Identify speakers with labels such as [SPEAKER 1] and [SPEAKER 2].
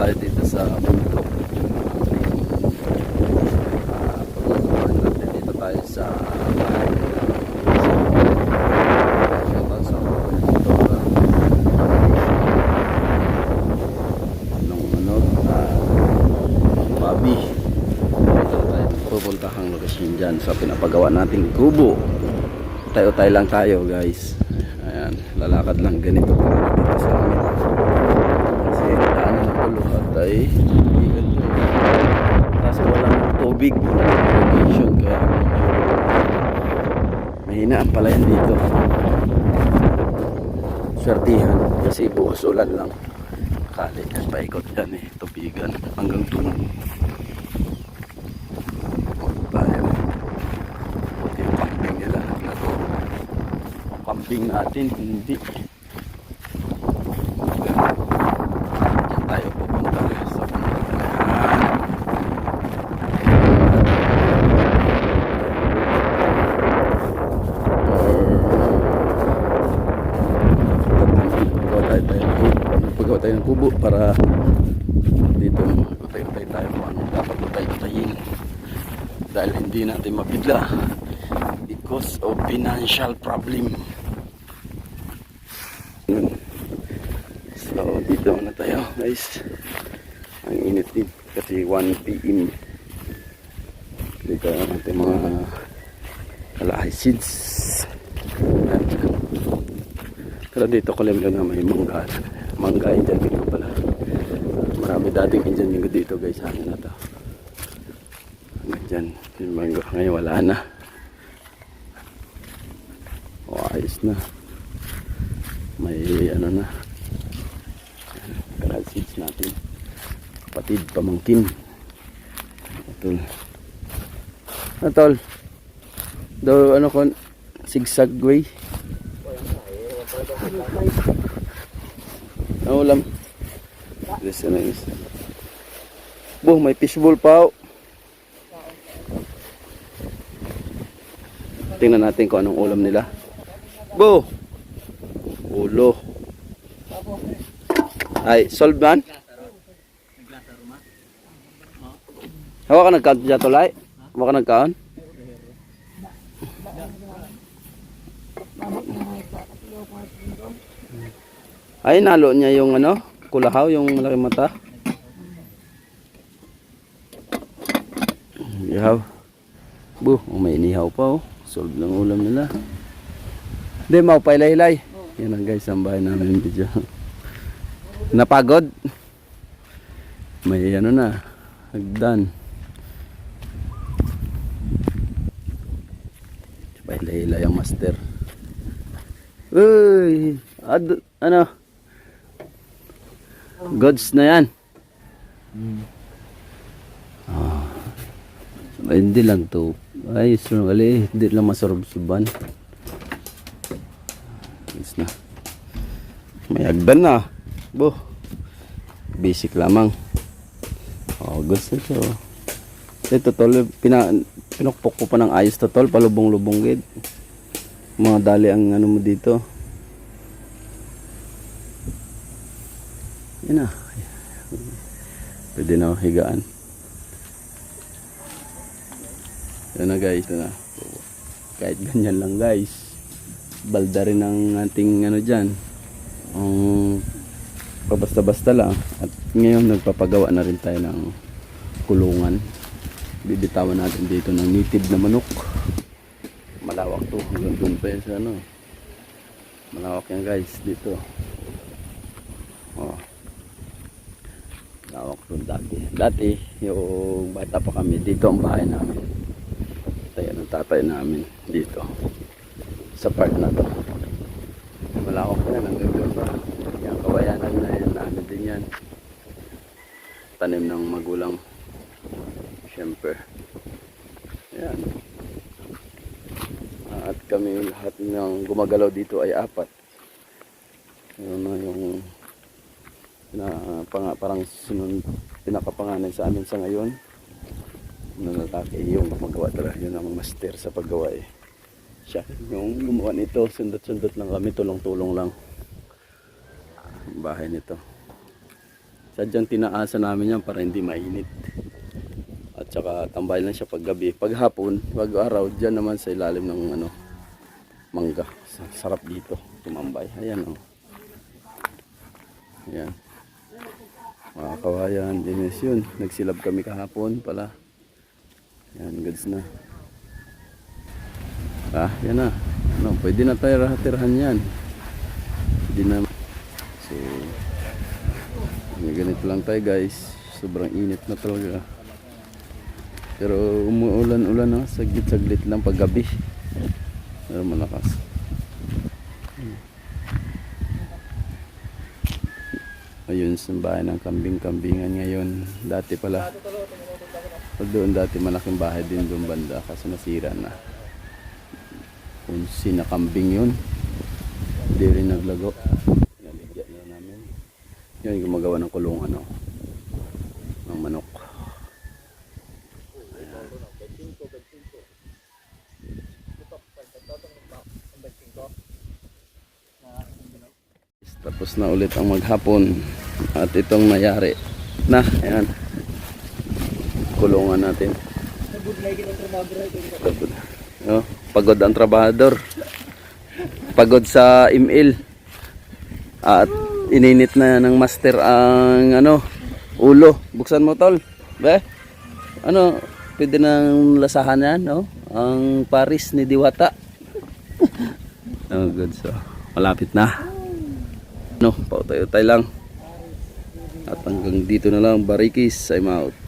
[SPEAKER 1] tayo dito sa bundok. Ah, pagmamahan natin dito tayo sa ano, ah, tayo pupuntahang lokasyon dyan sa pinapagawa nating kubo. Tayo-tayo lang tayo guys. Ayan, lalakad lang ganito dito sa amin. Kasi daan ng tulog at ay bigat to. Kasi walang tubig, irrigation kaya mahina ang palayan dito. Swertihan kasi buhos ulan lang. Kali, paikot yan eh, tubigan hanggang tunog. Buti yung camping nila. Ang camping natin, hindi. Diyan tayo pupunta sa Pagawa tayo tayo ng kubo. Pagawa tayo ng kubo para dito utay-utay tayo kung ano dapat utay-utayin dahil hindi natin mabigla because of financial problem. So, dito na tayo guys. Ang init din kasi 1 p.m. Dito natin mga kalahay seeds. Pero dito ko lang na may mangga. Mangga Indian Mingo pala. Marami dating Indian Mingo dito guys amin na to. Hanggang dyan. Yung mango ngayon wala na. O ayos na. May ano na. Karad seeds natin. Kapatid, pamangkin. Atol. Atol. Do ano kon zigzag way. Ang ulam. This ano is. Bo, may fishbowl pa. oh. Tingnan natin kung anong ulam nila. Bo. Ulo. Ay, solve man? Hawa ka nagkaon dyan tulay? Hawa ka nagkaon? Ay, nalo niya yung ano, kulahaw, yung malaki mata. Ihaw. Bu, oh, may inihaw pa oh. Solve ng ulam nila. Hindi, mau pa hilay Yan ang guys, ang bahay namin video. Napagod. May ano na, hagdan. Pa hilay ang master. Uy, ad, ano? Goods na yan. Ah. Ay, hindi lang to. Ay, sungali. Hindi lang masurub-suban. Ayos na. May agdan na. Bo. Basic lamang. Oh, goods na to. Ito tol, pina, pinukpok ko pa ng ayos to tol. Palubong-lubong gid. Mga dali ang ano mo dito. Yan na. Pwede na higaan. Yan na guys. Yan na. Kahit ganyan lang guys. Balda rin ang ating ano dyan. Ang pabasta-basta lang. At ngayon nagpapagawa na rin tayo ng kulungan. Bibitawan natin dito ng native na manok. Malawak to. Hanggang doon pa sa ano. Malawak yan guys dito. Oh. Lawak doon dati. Dati, yung bata pa kami, dito ang bahay namin. Tayo ng tatay namin dito. Sa part na to. Malawak na yan hanggang doon. Yung kawayanan na yan, namin din yan. Tanim ng magulang. Siyempre. Yan. At kami lahat ng gumagalaw dito ay apat. Yun na yung na pang, parang sunod pinakapanganay sa amin sa ngayon nanatake yung magawa talaga yun ang master sa paggawa eh siya yung gumawa nito sundot-sundot lang kami tulong-tulong lang ang bahay nito Sadyang tinaasan namin yan para hindi mainit. At saka tambay lang siya pag gabi. Pag hapon, pag araw, dyan naman sa ilalim ng ano, mangga. Sa- Sarap dito, tumambay. Ayan oh. Ayan. Mga kawayan, dinis yun. Nagsilab kami kahapon pala. Yan, goods na. Ah, yan na. Ano, pwede na tayo tirahan yan. Pwede na. So, ganito lang tayo guys. Sobrang init na talaga. Pero umuulan-ulan na. Saglit-saglit lang pag gabi. Pero malakas. Ayun, bahay ng kambing-kambingan ngayon. Dati pala. Doon dati malaking bahay din doon banda kasi nasira na. Kung sinakambing yun, hindi rin naglago. Naligyan na namin. Yun gumagawa ng kulungan no? ng manok. Tapos na ulit ang maghapon. At itong nangyari na ayan. Kulungan natin. Pagod. Oh, pagod ang trabahador. Pagod sa email at ininit na ng master ang ano ulo. Buksan mo tol. Be? Ano pwede nang lasahan yan no? Ang Paris ni Diwata. Oh good so. Malapit na no pautay-utay lang. At hanggang dito na lang barikis I'm out